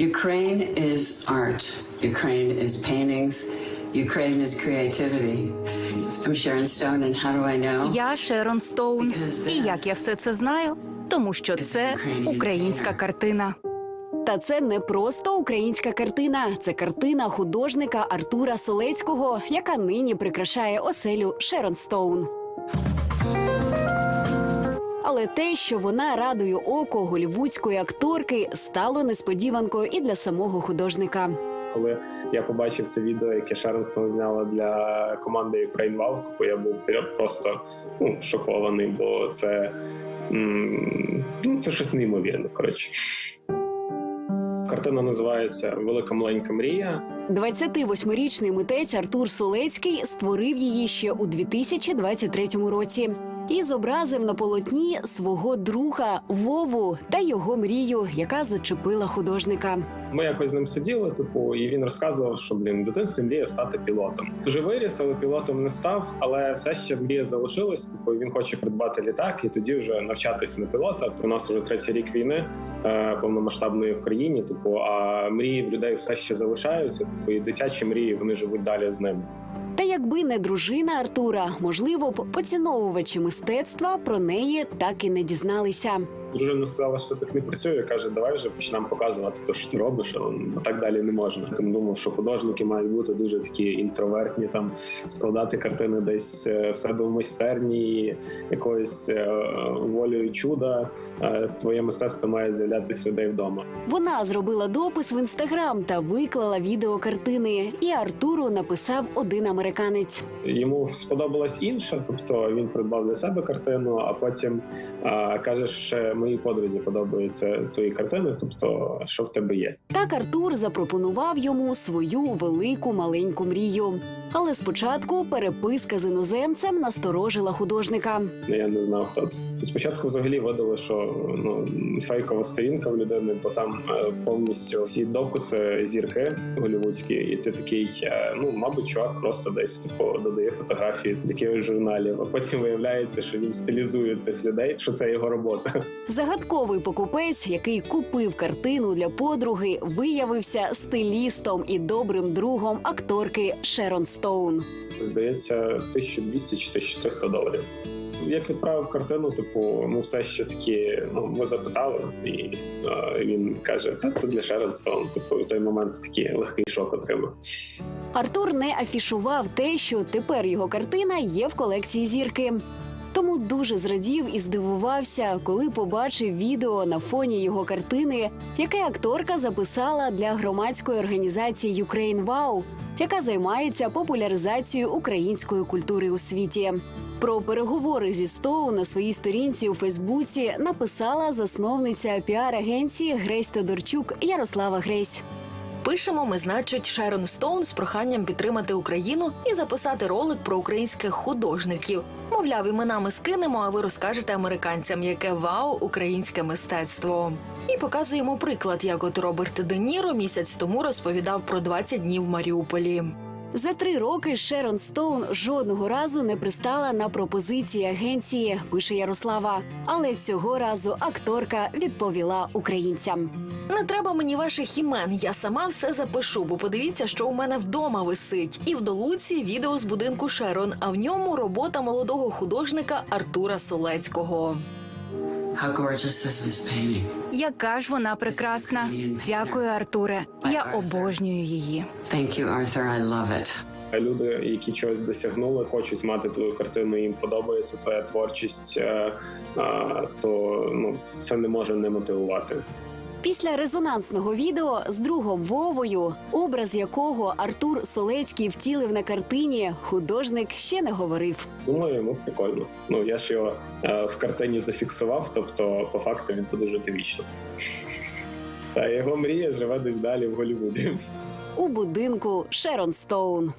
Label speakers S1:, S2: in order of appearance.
S1: Ukraine is art. Ukraine is paintings. Ukraine is creativity. I'm Sharon Stone, and how do I know?
S2: Я Шерон Стоун. І як я все це знаю? Тому що це українська картина.
S3: Та це не просто українська картина, це картина художника Артура Солецького, яка нині прикрашає оселю Шерон Стоун. Але те, що вона радує око голівудської акторки, стало несподіванкою і для самого художника.
S4: Коли я побачив це відео, яке Шерон Стоун зняла для команди Ukraine Wow, типу я був просто ну, шокований, бо це, ну, це щось неймовірне. Коротше. Картина називається Велика маленька мрія.
S3: 28-річний митець Артур Солецький створив її ще у 2023 році і зобразив на полотні свого друга Вову та його мрію, яка зачепила художника.
S4: Ми якось з ним сиділи, типу, і він розказував, що блін, в дитинстві мріяв стати пілотом. Дуже виріс, але пілотом не став. Але все ще мрія залишилась. Типу, він хоче придбати літак і тоді вже навчатись на пілота. У нас вже третій рік війни е, повномасштабної в країні. Типу, а мрії в людей все ще залишаються. Типу, і дитячі мрії вони живуть далі з ними.
S3: Та якби не дружина Артура, можливо б поціновувачі мистецтва про неї так і не дізналися.
S4: Дружина сказала, що так не працює. каже, давай вже почнемо показувати те, що ти робиш, а так далі не можна. Тому думав, що художники мають бути дуже такі інтровертні, там складати картини десь е, в себе в майстерні, якоюсь е, волею чуда. Е, Твоє мистецтво має з'являтися людей вдома.
S3: Вона зробила допис в інстаграм та виклала відео картини. І Артуру написав один американець.
S4: Йому сподобалась інша, тобто він придбав для себе картину, а потім а, каже, що моїй подрузі подобаються твої картини. Тобто, що в тебе є.
S3: Так Артур запропонував йому свою велику маленьку мрію. Але спочатку переписка з іноземцем насторожила художника.
S4: Я не знав, хто це. Спочатку взагалі видали, що ну фейкова сторінка в людини, бо там е, повністю всі дописи зірки голівудські, і ти такий, е, ну мабуть, чувак просто десь типу додає фотографії з якихось журналів. А потім виявляється, що він стилізує цих людей, що це його робота.
S3: Загадковий покупець, який купив картину для подруги, виявився стилістом і добрим другом акторки Шерон Стоун.
S4: Здається, 1200 чи 1300 доларів. Як відправив картину, типу, ну все ще такі. Ну ми запитали, і е, він каже: Та це для Шерон Стоун. Типу, в той момент такий легкий шок отримав.
S3: Артур не афішував те, що тепер його картина є в колекції зірки. Тому дуже зрадів і здивувався, коли побачив відео на фоні його картини, яке акторка записала для громадської організації Ukraine Wow, яка займається популяризацією української культури у світі. Про переговори зі Стоу на своїй сторінці у Фейсбуці написала засновниця піар-агенції Грейс Тодорчук Ярослава Грейсь.
S5: Пишемо ми, значить, Шерон Стоун з проханням підтримати Україну і записати ролик про українських художників. Мовляв, іменами скинемо, а ви розкажете американцям, яке вау українське мистецтво. І показуємо приклад, як от Роберт Де Ніро місяць тому розповідав про 20 днів в Маріуполі.
S3: За три роки Шерон Стоун жодного разу не пристала на пропозиції агенції, пише Ярослава. Але цього разу акторка відповіла українцям.
S5: Не треба мені ваших імен. Я сама все запишу, бо подивіться, що у мене вдома висить. І в долуці відео з будинку Шерон, а в ньому робота молодого художника Артура Солецького.
S2: Яка ж вона прекрасна. Дякую, Артуре. Я обожнюю її.
S1: Thank you, Arthur. I love it.
S4: А Люди, які чогось досягнули, хочуть мати твою картину, їм подобається твоя творчість, е, е, то ну це не може не мотивувати.
S3: Після резонансного відео з другом Вовою, образ якого Артур Солецький втілив на картині, художник ще не говорив.
S4: Думаю, йому прикольно. Ну я ж його е, в картині зафіксував, тобто по факту він буде жити вічно. Та його мрія живе десь далі в Голлівуді.
S3: У будинку Шерон Стоун.